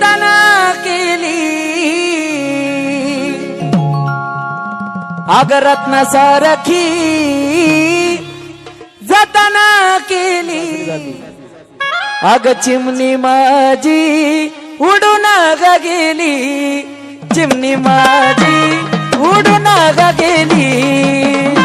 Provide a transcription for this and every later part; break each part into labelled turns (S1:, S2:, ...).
S1: जतन केली. अग रत्न सारखी जतना केली. अग चिमणी माझी उडून ग गेली. चिमणी माझी उडून ग गेली.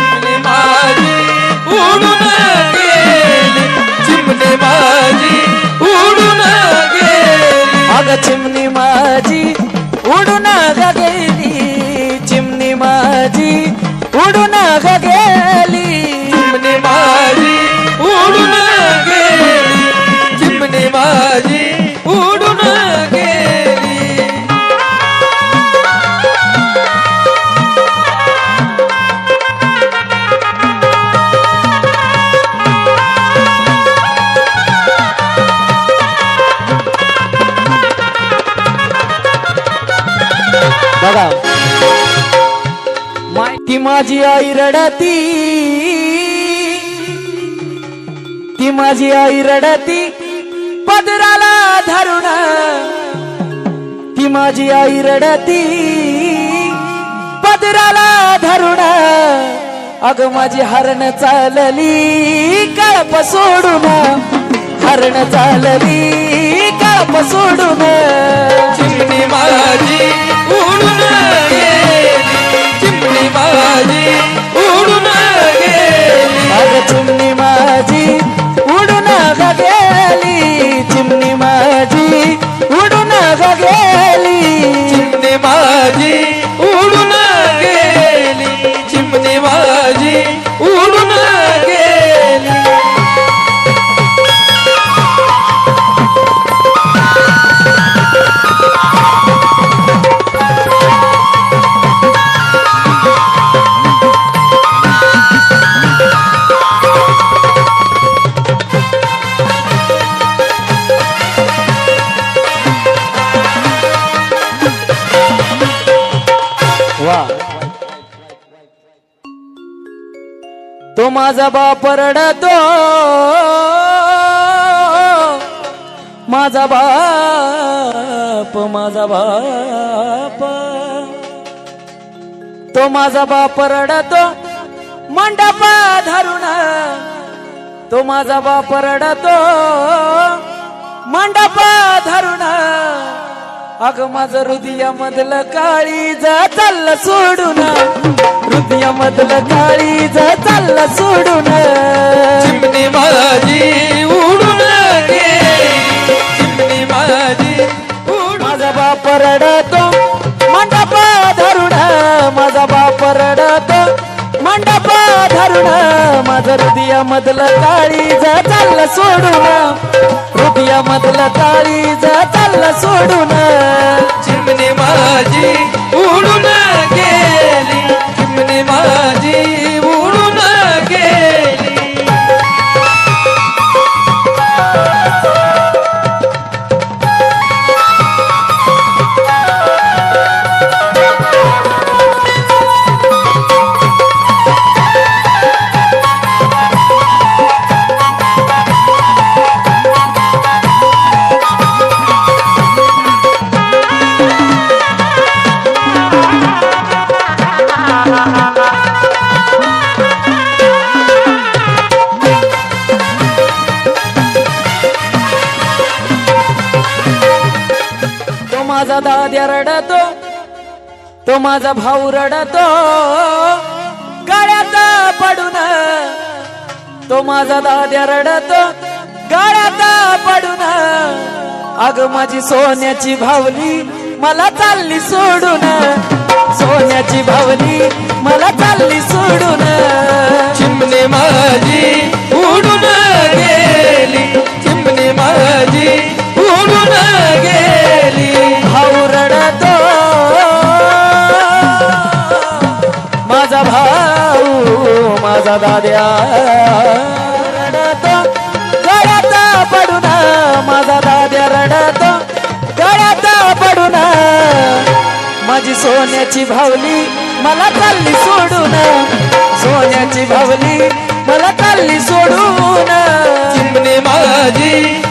S1: बघा. ती माझी आई रडती. ती माझी आई रडती. पदराला धरुण ती माझी आई रडती. पदराला धरुण अग माझी हरण चालली. कळप सोडून. हरण चालली. कळप सोडून.
S2: माझी.
S1: तो माझा बाप रडतो. माझा बाप माझा बाप. तो माझा बाप रडतो. मंडप धरून. तो माझा बाप रडतो. मंडप धरून. अग माझं हृदयामधलं काळी जा चाललं सोडून. हृदयामधलं काळी जा चाललं सोडून
S2: चिमणी माझी उडून चिमणी माझी
S1: माझा बाप रडतो मंडप धरुण माझा बाप रडतो मंडप धरुण माझं हृदयामधलं काळी जा चाललं सोडून हृदयामधलं काळी जा चाललं सोडून.
S2: चिमणी माझी माझा
S1: दाद्या रडतो तो माझा भाऊ रडतो. गाड्यात पडून तो माझा दाद्या रडतो गाड्यात पडून. अग माझी सोन्याची भावली मला चालली सोडून. सोन्याची भावली मला चालली सोडून.
S2: चिमणे माझी उडून गेली. चिमणे माझी
S1: सदा माझा दाद्या रडतो गळ्यात पडून माझा दाद्या रडतो. गळ्यात पडून माझी सोन्याची भावली मला चालली सोडून. सोन्याची भावली मला चालली सोडून.
S2: चिमणी चिमणी माझी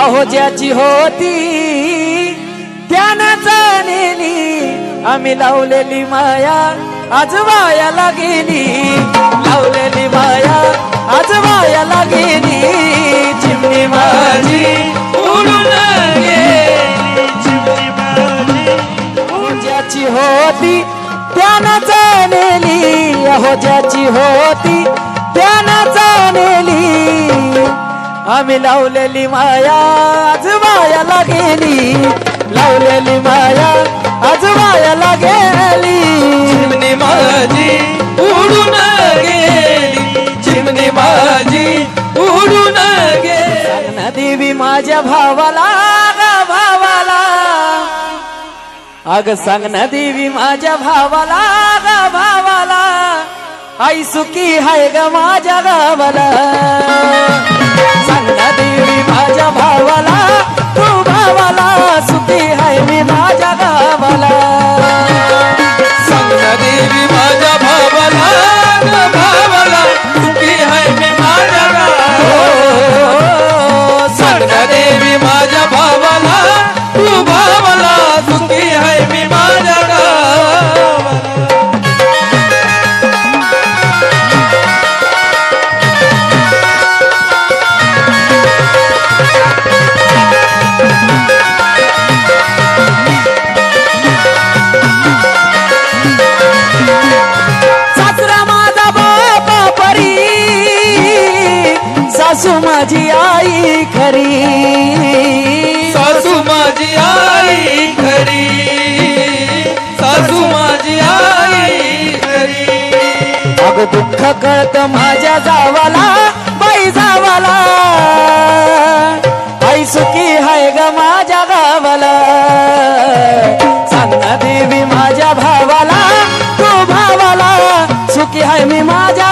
S1: अहो ज्याची होती त्यानं जाणेली आम्ही लावलेली माया आज वायाला गेली. लावलेली माया आज वायाला गेली. चिमणी माझी
S2: उडून चिमणी
S1: ज्याची होती त्यानं जाणेली अहो ज्याची होती त्यानं जाणेली आम्ही लावलेली माया आज वायाला गेली. लावलेली माया आज वायाला गेली.
S2: चिमणी माझी उडून गेली. चिमणी माझी उडून गेली.
S1: देवी माझ्या भावाला ग भावाला. अग सांग ना देवी माझ्या भावाला ग भावाला. आई सुखी हाय ग माझ्या गावाला. सांगा देवी माझ्या भावाला. आई खरी।
S2: सासू माझी आई खरी। सासू माझी आई खरी।
S1: अग दुःख कळत माझ्या जावाला बाई जावाला। आई सुखी हाय ग माझ्या गावाला। सांग देवी माझ्या भावाला तू भावाला सुखी हाय मी माझ्या